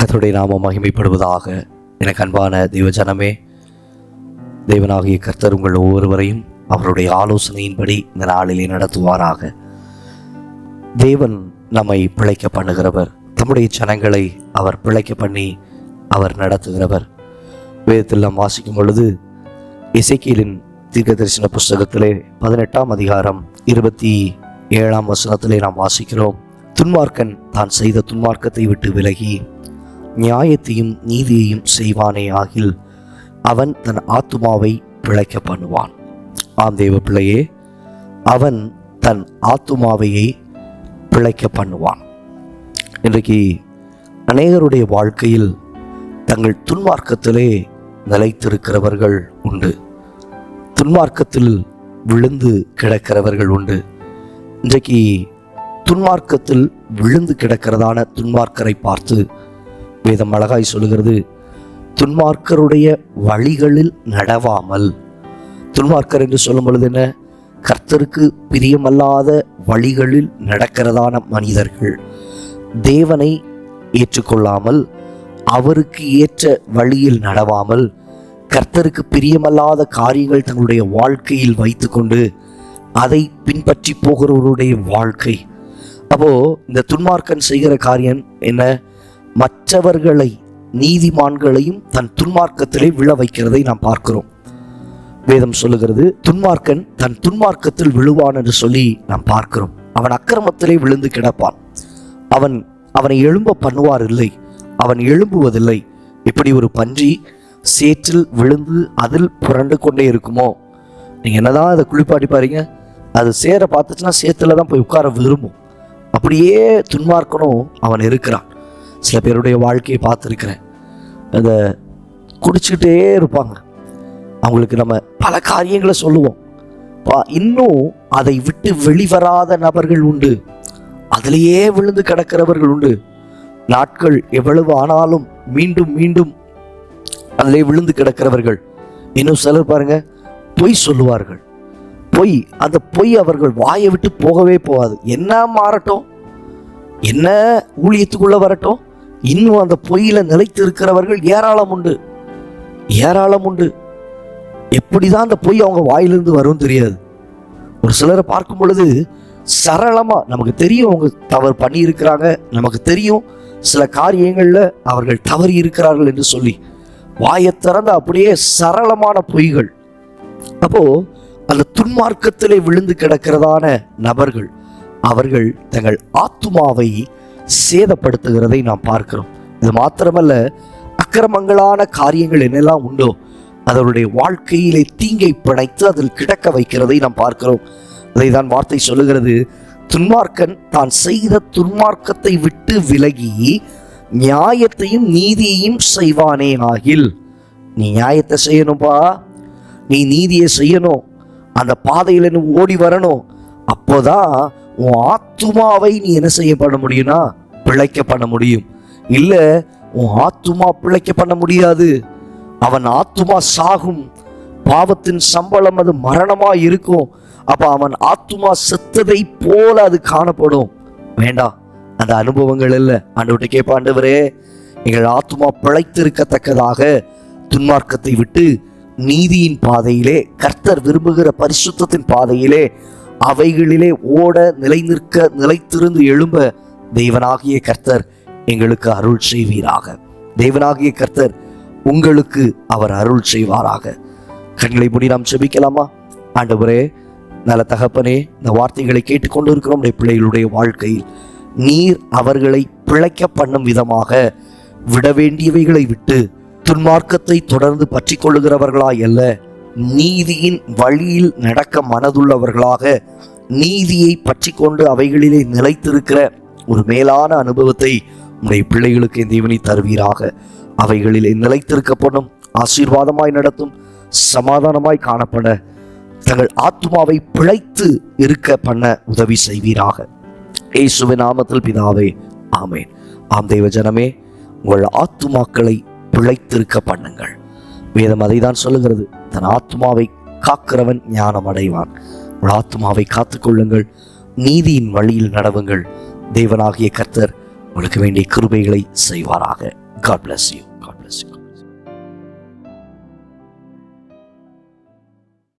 கர்த்தருடைய நாமம் மகிமைப்படுவதாக எனக்கு அன்பான தெய்வஜனமே தேவனாகிய கர்த்தர் உங்கள் ஒவ்வொருவரையும் அவருடைய ஆலோசனையின்படி இந்த நாளிலே நடத்துவாராக. தேவன் நம்மை பிழைக்க பண்ணுகிறவர் தம்முடைய ஜனங்களை அவர் பிழைக்க பண்ணி அவர் நடத்துகிறவர். வேதத்தில் நாம் வாசிக்கும் பொழுது இசைக்கியலின் தீர்க்க தரிசன புஸ்தகத்திலே பதினெட்டாம் அதிகாரம் இருபத்தி ஏழாம் வசனத்திலே நாம் வாசிக்கிறோம் துன்மார்க்கன் தான் செய்த துன்மார்க்கத்தை விட்டு விலகி நியாயத்தையும் நீதியையும் செய்வானே ஆகில் அவன் தன் ஆத்துமாவை பிழைக்க பண்ணுவான். ஆம் தேவ பிள்ளையே அவன் தன் ஆத்துமாவையை பிழைக்க பண்ணுவான். இன்றைக்கு அநேகருடைய வாழ்க்கையில் தங்கள் துன்மார்க்கத்திலே நிலைத்திருக்கிறவர்கள் உண்டு. துன்மார்க்கத்தில் விழுந்து கிடக்கிறவர்கள் உண்டு. இன்றைக்கு துன்மார்க்கத்தில் விழுந்து கிடக்கிறதான துன்மார்க்கரை பார்த்து வேதம் அழகாய் சொல்லுகிறது துன்மார்க்கருடைய வழிகளில் நடவாமல். துன்மார்க்கர் என்று சொல்லும் பொழுது என்ன? கர்த்தருக்கு பிரியமல்லாத வழிகளில் நடக்கிறதான மனிதர்கள். தேவனை ஏற்றுக்கொள்ளாமல் அவருக்கு ஏற்ற வழியில் நடவாமல் கர்த்தருக்கு பிரியமல்லாத காரியங்கள் தங்களுடைய வாழ்க்கையில் வைத்துக்கொண்டு அதை பின்பற்றி போகிறவருடைய வாழ்க்கை. அப்போ இந்த துன்மார்க்கன் செய்கிற காரியம் என்ன? மற்றவர்களை நீதிமான்களையும் தன் துன்மார்க்கத்திலே விழ வைக்கிறதை நாம் பார்க்கிறோம். வேதம் சொல்லுகிறது துன்மார்க்கன் தன் துன்மார்க்கத்தில் விழுவான் என்று சொல்லி நாம் பார்க்கிறோம். அவன் அக்கிரமத்திலே விழுந்து கிடப்பான். அவன் அவனை எழும்ப பண்ணுவார் இல்லை அவன் எழும்புவதில்லை. இப்படி ஒரு பன்றி சேற்றில் விழுந்து அதில் புரண்டு கொண்டே இருக்குமோ? நீங்கள் என்னதான் அதை குளிப்பாட்டி பாருங்க அது சேர பார்த்துச்சுன்னா சேத்துல தான் போய் உட்கார விரும்பும். அப்படியே துன்மார்க்கனும் அவன் இருக்கிறான். சில பேருடைய வாழ்க்கையை பார்த்துருக்குறேன். அந்த குடிச்சிக்கிட்டே இருப்பாங்க. அவங்களுக்கு நம்ம பல காரியங்களை சொல்லுவோம். பா இன்னும் அதை விட்டு வெளிவராத நபர்கள் உண்டு. அதிலேயே விழுந்து கிடக்கிறவர்கள் உண்டு. நாட்கள் எவ்வளவு ஆனாலும் மீண்டும் மீண்டும் அதிலே விழுந்து கிடக்கிறவர்கள். இன்னும் சிலர் பாருங்க பொய் சொல்லுவார்கள். பொய் அந்த பொய் அவர்கள் வாயை விட்டு போகவே போகாது. என்ன மாறட்டும்? என்ன ஊழியத்துக்குள்ள வரட்டும்? இன்னும் அந்த பொய்யில நிலைத்து இருக்கிறவர்கள் ஏராளம் உண்டு. ஏராளம் உண்டு. எப்படிதான் அந்த பொய் அவங்க வாயிலிருந்து வரும் தெரியாது. ஒரு சிலரை பார்க்கும் பொழுது சரளமா நமக்கு தெரியும் அவங்க தவறு பண்ணி இருக்கிறாங்க நமக்கு தெரியும் சில காரியங்களில் அவர்கள் தவறி இருக்கிறார்கள் என்று சொல்லி. வாயை திறந்த அப்படியே சரளமான பொய்கள். அப்போ அந்த துன்மார்க்கத்திலே விழுந்து கிடக்கிறதான நபர்கள் அவர்கள் தங்கள் ஆத்துமாவை சேதப்படுத்துகிறதை நாம் பார்க்கிறோம். இது மாத்திரமல்ல அக்கிரமங்களான காரியங்கள் என்னெல்லாம் உண்டோ அதனுடைய வாழ்க்கையிலே தீங்கை பிணைத்து அதில் கிடக்க வைக்கிறதை நாம் பார்க்கிறோம். அதை தான் வார்த்தை சொல்லுகிறது துன்மார்க்கன் தான் செய்த துன்மார்க்கத்தை விட்டு விலகி நியாயத்தையும் நீதியையும் செய்வானே ஆகில். நீ நியாயத்தை செய்யணும்பா நீ நீதியை செய்யணும் அந்த பாதையில் ஓடி வரணும் அப்போதான் உன் ஆத்துமாவை நீ என்ன செய்யப்பட முடியும்னா பிழைக்க பண்ண முடியும். இல்ல உன் ஆத்துமா பிழைக்க பண்ண முடியாது. அவன் ஆத்துமா சாகும். பாவத்தின் சம்பளம் அது மரணமா இருக்கும். அப்ப அவன் ஆத்துமா செத்ததை போல அது காணப்படும். வேண்டாம் அந்த அனுபவங்கள் இல்லை. ஆண்டவர்கிட்ட கேட்பாண்டவரே எங்கள் ஆத்துமா பிழைத்திருக்கத்தக்கதாக துன்மார்க்கத்தை விட்டு நீதியின் பாதையிலே கர்த்தர் விரும்புகிற பரிசுத்தத்தின் பாதையிலே அவைகளிலே ஓட நிலை நிற்க நிலைத்திருந்து எழும்ப தேவனாகிய கர்த்தர் எங்களுக்கு அருள் செய்வீராக. தேவனாகிய கர்த்தர் உங்களுக்கு அவர் அருள் செய்வாராக. கண்களை மூடி நாம் செபிக்கலாமா ஆண்டவரே நல்ல தகப்பனே இந்த வார்த்தைகளை கேட்டுக்கொண்டு இருக்கிறோம் பிள்ளைகளுடைய வாழ்க்கையில் நீர் அவர்களை பிழைக்க பண்ணும் விதமாக விட வேண்டியவைகளை விட்டு துன்மார்க்கத்தை தொடர்ந்து பற்றி கொள்ளுகிறவர்களாய் அல்ல நீதியின் வழியில் நடக்க மனதுள்ளவர்களாக நீதியை பற்றி கொண்டு அவைகளிலே நிலைத்திருக்கிற ஒரு மேலான அனுபவத்தை உடைய பிள்ளைகளுக்கு இந்த தேவனை தருவீராக. அவைகளில் நிலைத்திருக்கப்படும் ஆசீர்வாதமாய் நடத்தும் சமாதானமாய் காணப்பட தங்கள் ஆத்மாவை பிழைத்து இருக்க பண்ண உதவி செய்வீராக. இயேசுவின் நாமத்தில் பிதாவே ஆமேன். ஆம் தெய்வ ஜனமே உங்கள் ஆத்துமாக்களை பிழைத்திருக்க பண்ணுங்கள். வேதம் அதை தான் சொல்லுகிறது தன் ஆத்மாவை காக்கிறவன் ஞானம் அடைவான் உங்கள் ஆத்மாவை காத்துக்கொள்ளுங்கள் நீதியின் வழியில் நடவுங்கள். தேவனாகிய கர்த்தர் உங்களுக்கு வேண்டிய கிருபைகளை செய்வாராக. God bless you